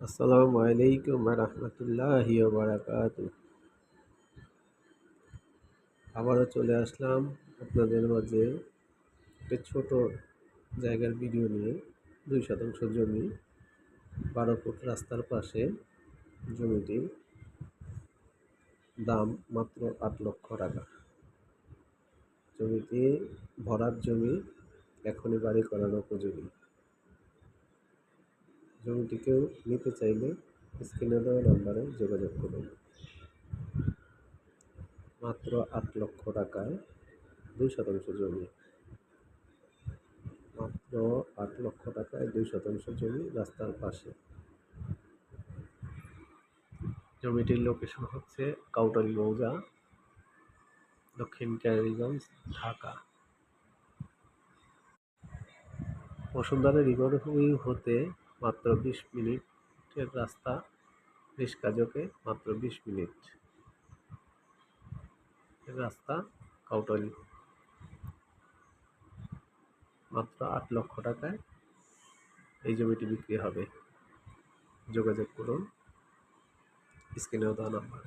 আসসালামু আলাইকুম রহমতুল্লাহি বারাকাতু আবারও চলে আসলাম আপনাদের মাঝে একটা ছোট জায়গার ভিডিও নিয়ে। দুই শতাংশ জমি, বারো ফুট রাস্তার পাশে জমিটি দাম মাত্র আট লক্ষ টাকা। জমিটি ভরার জমি, এখনই বাড়ি করার উপযোগী। জমিটি কেউ নিতে চাইলে স্ক্রিনে দেওয়া নাম্বারে যোগাযোগ করুন। মাত্র আট লক্ষ টাকায় দুই শতাংশ জমি। মাত্র আট লক্ষ টাকায় দুই শতাংশ জমি রাস্তার পাশে। জমিটির লোকেশন হচ্ছে কাউটালি মৌজা, দক্ষিণ ক্যারিগঞ্জ, ঢাকা। বসুন্ধরা রিভার হতে মাত্র বিশ মিনিটের রাস্তা। রিস্কাযোগে মাত্র বিশ মিনিট। রাস্তা কাউটলি। মাত্র আট লক্ষ টাকায় এই জমিটি বিক্রি হবে। যোগাযোগ করুন। স্ক্রিনেও দেওয়া নাম্বারে।